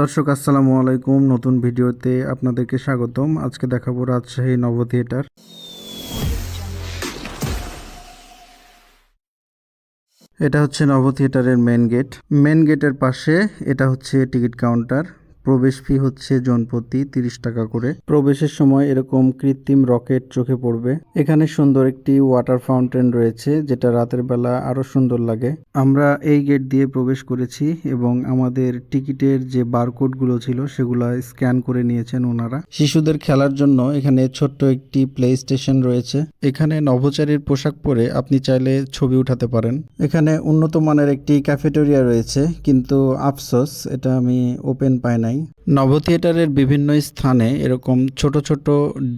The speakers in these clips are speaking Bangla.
দর্শক, আসসালামু আলাইকুম। নতুন ভিডিওতে আপনাদেরকে স্বাগতম। আজকে দেখাবো রাজশাহী নব থিয়েটার। এটা হচ্ছে নব থিয়েটারের মেন গেট। মেন গেটের পাশে এটা হচ্ছে টিকিট কাউন্টার। প্রবেশ ফি হচ্ছে জনপ্রতি তিরিশ টাকা করে। প্রবেশের সময় এরকম কৃত্রিম রকেট চোখে পড়বে। এখানে সুন্দর একটি ওয়াটার ফাউন্টেন রয়েছে, যেটা রাতের বেলা আরও সুন্দর লাগে। আমরা এই গেট দিয়ে প্রবেশ করেছি এবং আমাদের টিকিটের যে বারকোডগুলো ছিল সেগুলো স্ক্যান করে নিয়েছেন ওনারা। শিশুদের খেলার জন্য এখানে ছোট্ট একটি প্লে স্টেশন রয়েছে। এখানে নভোচারীর পোশাক পরে আপনি চাইলে ছবি উঠাতে পারেন। এখানে উন্নত মানের একটি ক্যাফেটেরিয়া রয়েছে, কিন্তু আফসোস, এটা আমি ওপেন পাই নাই। bye. নভ থিয়েটারের বিভিন্ন স্থানে এরকম ছোট ছোট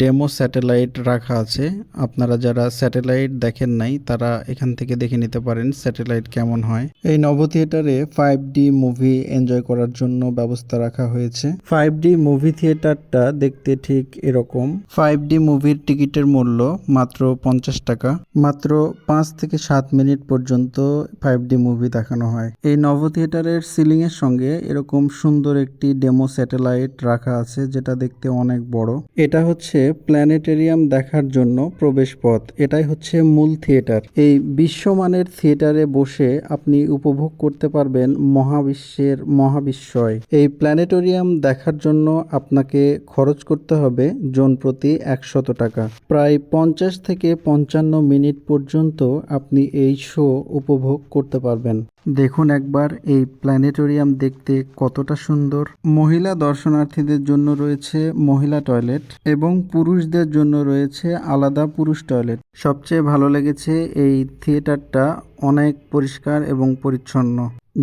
ডেমো স্যাটেলাইট রাখা আছে। আপনারা যারা স্যাটেলাইট দেখেন নাই, তারা এখান থেকে দেখে নিতে পারেন স্যাটেলাইট কেমন হয়। এই নভ থিয়েটারে ফাইভ ডি মুভি এনজয় করার জন্য ব্যবস্থা রাখা হয়েছে। ফাইভ ডি মুভি থিয়েটারটা দেখতে ঠিক এরকম। ফাইভ ডি মুভির টিকিটের মূল্য মাত্র পঞ্চাশ টাকা। মাত্র পাঁচ থেকে সাত মিনিট পর্যন্ত ফাইভ ডি মুভি দেখানো হয়। এই নভ থিয়েটারের সিলিং এর সঙ্গে এরকম সুন্দর একটি ডেমো স্যাটেলাইট রাখা আছে, যেটা দেখতে অনেক বড়। এটা হচ্ছে প্ল্যানেটেরিয়াম দেখার জন্য প্রবেশ পথ এটাই হচ্ছে মূল থিয়েটার। এই বিশ্বমানের থিয়েটারে বসে আপনি উপভোগ করতে পারবেন মহাবিশ্বের মহাবিস্ময়। এই প্ল্যানেটোরিয়াম দেখার জন্য আপনাকে খরচ করতে হবে জন প্রতি একশত টাকা। প্রায় পঞ্চাশ থেকে পঞ্চান্ন মিনিট পর্যন্ত আপনি এই শো উপভোগ করতে পারবেন। দেখুন একবার এই প্ল্যানেটোরিয়াম দেখতে কতটা সুন্দর। মহিলা দর্শনার্থীদের জন্য রয়েছে মহিলা টয়লেট এবং পুরুষদের জন্য রয়েছে আলাদা পুরুষ টয়লেট। সবচেয়ে ভালো লেগেছে এই থিয়েটারটা অনেক পরিষ্কার এবং পরিচ্ছন্ন।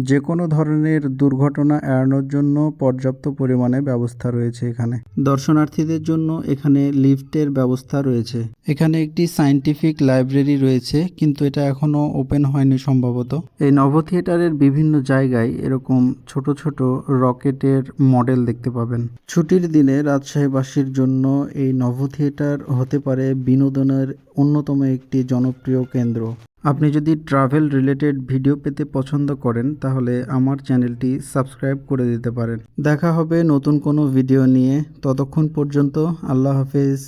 যে কোনো ধরনের দুর্ঘটনা এড়ানোর জন্য পর্যাপ্ত পরিমাণে ব্যবস্থা রয়েছে এখানে। দর্শনার্থীদের জন্য এখানে লিফটের ব্যবস্থা রয়েছে। এখানে একটি সায়েন্টিফিক লাইব্রেরি রয়েছে, কিন্তু এটা এখনও ওপেন হয়নি সম্ভবত। এই নভ থিয়েটারের বিভিন্ন জায়গায় এরকম ছোট ছোট রকেটের মডেল দেখতে পাবেন। ছুটির দিনে রাজশাহীবাসীর জন্য এই নভ থিয়েটার হতে পারে বিনোদনের অন্যতম একটি জনপ্রিয় কেন্দ্র। আপনি যদি ট্রাভেল রিলেটেড ভিডিও পেতে পছন্দ করেন, তাহলে আমার চ্যানেলটি সাবস্ক্রাইব করে দিতে পারেন। দেখা হবে নতুন কোনো ভিডিও নিয়ে। ততক্ষণ পর্যন্ত আল্লাহ হাফেজ।